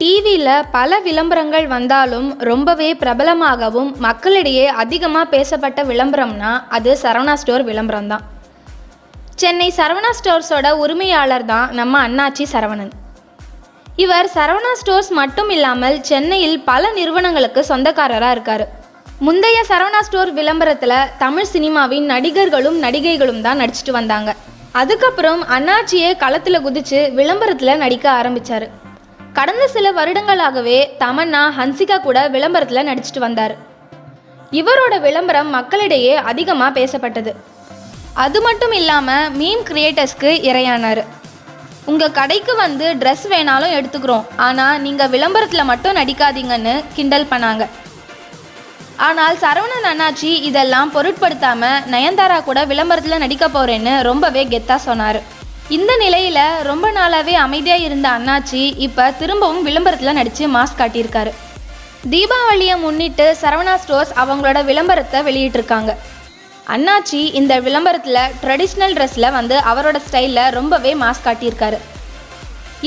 டிவியில் பல விளம்பரங்கள் வந்தாலும் ரொம்பவே பிரபலமாகவும் மக்களிடையே அதிகமாக பேசப்பட்ட விளம்பரம்னா அது சரவணா ஸ்டோர் விளம்பரம் தான் சென்னை சரவணா ஸ்டோர்ஸோட உரிமையாளர் தான் நம்ம அண்ணாச்சி சரவணன். இவர் சரவணா ஸ்டோர்ஸ் மட்டும் இல்லாமல் சென்னையில் பல நிறுவனங்களுக்கு சொந்தக்காரராக இருக்கார். முந்தைய சரவணா ஸ்டோர் விளம்பரத்தில் தமிழ் சினிமாவின் நடிகர்களும் நடிகைகளும் தான் நடிச்சிட்டு வந்தாங்க. அதுக்கப்புறம் அண்ணாச்சியே களத்தில் குதிச்சு விளம்பரத்தில் நடிக்க ஆரம்பித்தார் கடந்த சில வருடங்களாகவே தமன்னா ஹன்சிகா கூட விளம்பரத்தில் நடிச்சிட்டு வந்தார். இவரோட விளம்பரம் மக்களிடையே அதிகமாக பேசப்பட்டது. அது மட்டும் இல்லாமல் மீம் கிரியேட்டர்ஸ்க்கு இரையானார். உங்கள் கடைக்கு வந்து ட்ரெஸ் வேணாலும் எடுத்துக்கிறோம். ஆனால் நீங்கள் விளம்பரத்தில் மட்டும் நடிக்காதீங்கன்னு கிண்டல் பண்ணாங்க. ஆனால் சரவணன் அண்ணாச்சி இதெல்லாம் பொருட்படுத்தாமல் நயன்தாரா கூட விளம்பரத்தில் நடிக்க போகிறேன்னு ரொம்பவே கெத்தாக சொன்னார். இந்த நிலையில் ரொம்ப நாளாகவே அமைதியாக இருந்த அண்ணாச்சி இப்போ திரும்பவும் விளம்பரத்தில் நடித்து மாஸ்க் காட்டியிருக்காரு. தீபாவளியை முன்னிட்டு சரவணா ஸ்டோர்ஸ் அவங்களோட விளம்பரத்தை வெளியிட்டிருக்காங்க. அண்ணாச்சி இந்த விளம்பரத்தில் ட்ரெடிஷ்னல் ட்ரெஸ்ஸில் வந்து அவரோட ஸ்டைலில் ரொம்பவே மாஸ்க் காட்டியிருக்காரு.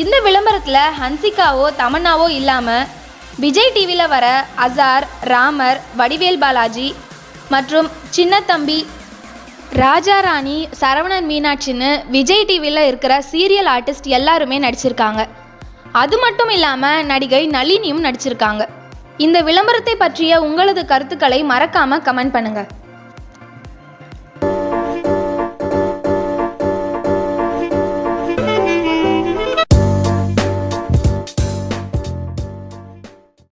இந்த விளம்பரத்தில் ஹன்சிகாவோ தமன்னாவோ இல்லாமல் விஜய் டிவியில் வர அசார் ராமர் வடிவேல் பாலாஜி மற்றும் சின்னத்தம்பி ராஜாராணி சரவணன் மீனாட்சின்னு விஜய் டிவியில் இருக்கிற சீரியல் ஆர்டிஸ்ட் எல்லாருமே நடிச்சிருக்காங்க. அது மட்டும் இல்லாமல் நடிகை நளினியும் நடிச்சிருக்காங்க. இந்த விளம்பரத்தை பற்றிய உங்களது கருத்துக்களை மறக்காமல் கமெண்ட் பண்ணுங்கள்